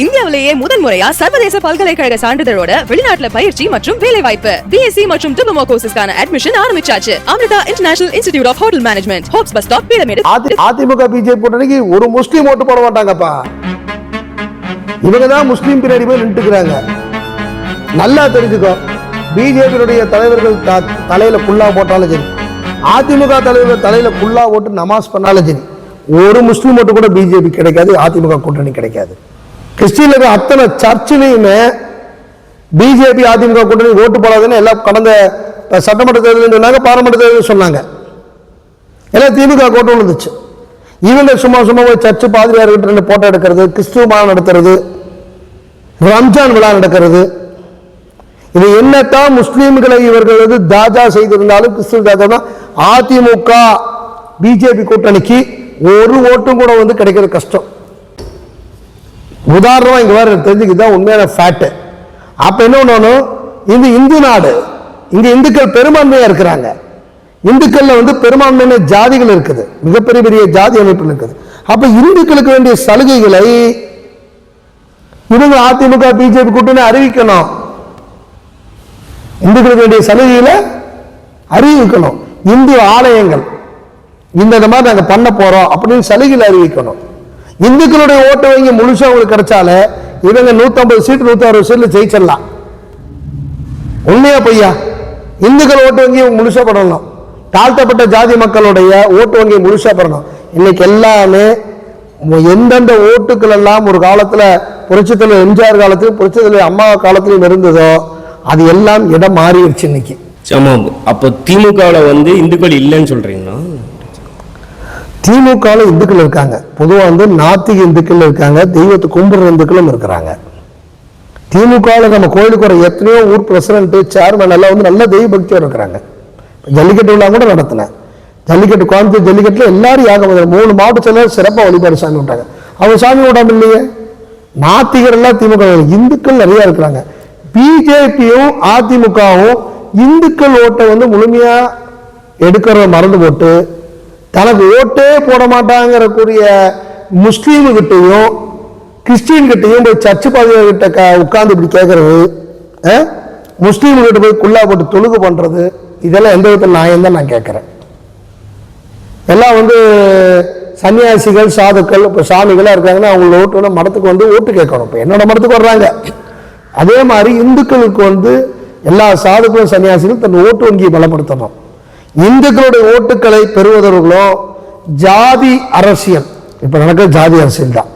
இந்தியாவிலேயே முதன் முறையா சர்வதேச பல்கலைக்கழக சான்றிதழோட வெளிநாட்டுல பயிற்சி மற்றும் வேலை வாய்ப்பு பிஎஸ்சி மற்றும் டிப்ளமோ கோர்சஸ்க்கான அட்மிஷன் ஆரம்பிச்சாச்சு. Amrita international institute of hotel management Hopes bus stop Peelamedu. AIADMK BJP கூட்டணிக்கு ஒரு முஸ்லீம் ஓட்டு போட மாட்டாங்கப்பா. இவங்க தான் முஸ்லீம் பின்னாடி போய் நின்றுக்கிறாங்க நல்லா தெரிஞ்சுக்கோ பிஜேபியுடைய தலைவர்கள் தலையில புல்லா போட்டாலும் சரி அதிமுக தலைவர் தலையில புல்லா போட்டு நமாஸ் பண்ணாலும் சரி ஒரு முஸ்லீம் ஓட்டு கூட பிஜேபி கிடைக்காது அதிமுக கூட்டணி கிடைக்காது. கிறிஸ்டியில் இருக்கிற அத்தனை சர்ச்சிலையுமே பிஜேபி அதிமுக கூட்டணி ஓட்டு போடாதுன்னு எல்லாம் கடந்த சட்டமன்ற தேர்தல் சொன்னாங்க பாராளுமன்ற தேர்தல் சொன்னாங்க. எல்லாம் திமுக கூட்டம் இருந்துச்சு இவங்க சும்மா சும்மா போய் சர்ச்சு பாதிரியார்கிட்ட ரெண்டு போட்டோ எடுக்கிறது கிறிஸ்துவ மாதம் நடத்துறது ரம்ஜான் விழா நடக்கிறது. இது என்னத்தான் முஸ்லீம்களை இவர்கள் வந்து தாஜா செய்திருந்தாலும் கிறிஸ்துவ தாஜா தான். அதிமுக பிஜேபி கூட்டணிக்கு ஒரு ஓட்டும் கூட வந்து கிடைக்கிறது கஷ்டம். உதாரணமாக இங்கே வேறு தெரிஞ்சுக்கிதான் உண்மையான ஃபேட்டு அப்போ என்ன பண்ணணும்? இது இந்து நாடு. இங்கே இந்துக்கள் பெரும்பான்மையாக இருக்கிறாங்க. இந்துக்களில் வந்து பெரும்பான்மையான ஜாதிகள் இருக்குது. மிகப்பெரிய பெரிய ஜாதி அமைப்பு இருக்குது. அப்போ இந்துக்களுக்கு வேண்டிய சலுகைகளை இவங்க அதிமுக பிஜேபி கூட்டணி அறிவிக்கணும். இந்துக்களுக்கு வேண்டிய சலுகைகளை அறிவிக்கணும். இந்து ஆலயங்கள். இந்த மாதிரி நாங்கள் பண்ண போறோம் அப்படின்னு சலுகையில் அறிவிக்கணும். இந்துக்களுடைய ஓட்டு வங்கி முழுசா உங்களுக்கு கிடைச்சாலே இவங்க 150 சீட் 160 சீட்ல ஜெயிச்சிடலாம். உண்மையா பொய்யா? இந்துக்கள் ஓட்டு வங்கி முழுசா படணும் தாழ்த்தப்பட்ட ஜாதி மக்களுடைய ஓட்டு வங்கி முழுசா படணும் இன்னைக்கு எல்லாமே எந்தெந்த ஓட்டுக்கள் எல்லாம் ஒரு காலத்துல புரட்சித்தலைவர் எம்ஜிஆர் காலத்திலும் புரட்சித்தலைவர் அம்மா காலத்திலும் இருந்ததோ அது எல்லாம் இடம் மாறிடுச்சு இன்னைக்கு. ஆமா அப்போ திமுகவில் வந்து இந்துக்கள் இல்லைன்னு சொல்றீங்களா திமுகவில் இந்துக்கள் இருக்காங்க. பொதுவாக வந்து நாத்திக இந்துக்கள் இருக்காங்க தெய்வத்தை கும்பிடுற இந்துக்களும் இருக்கிறாங்க. திமுகவில் நம்ம கோயிலுக்கு வர எத்தனையோ ஊர் பிரசிடண்ட்டு சேர்மன் எல்லாம் வந்து நல்ல தெய்வ பக்தியோடு இருக்கிறாங்க. ஜல்லிக்கட்டு விழா கூட நடத்தினேன். ஜல்லிக்கட்டு கோயம்புத்தூர் ஜல்லிக்கட்டில் எல்லாரும் யாகம் மூணு மாவட்ட செயலர் சிறப்பாக வழிபாடு சாமி விட்டாங்க. அவங்க சாமி விடாம இல்லையே? நாத்திகர் எல்லாம் திமுக இந்துக்கள் நிறைய இருக்கிறாங்க. பிஜேபியும் அதிமுகவும் இந்துக்கள் ஓட்டை வந்து முழுமையாக எடுக்கிறத மறந்து போட்டு தனக்கு ஓட்டே போட மாட்டாங்கிறக்கூடிய முஸ்லீம்கிட்டையும் கிறிஸ்டின்கிட்டையும் போய் சர்ச்சு பாதிரியார் க உட்காந்து இப்படி கேட்கறது முஸ்லீம்கிட்ட போய் குல்லா போட்டு தொழுகு பண்ணுறது இதெல்லாம் எந்த விதத்தில் நான் தான் நான் கேட்குறேன் எல்லாம் வந்து சன்னியாசிகள் சாதுக்கள் இப்போ சாமிகளாக இருக்காங்கன்னா அவங்கள ஓட்டுனா மடத்துக்கு வந்து ஓட்டு கேட்கணும். இப்போ என்னோட மடத்துக்கு வர்றாங்க. அதே மாதிரி இந்துக்களுக்கு வந்து எல்லா சாதுக்களும் சன்னியாசிகளும் தன் ஓட்டு வங்கியை பலப்படுத்தணும். இந்துக்களுடைய ஓட்டுக்களை பெறுவதற்குள்ளும் ஜாதி அரசியல். இப்போ நடக்கிற ஜாதி அரசியல் தான்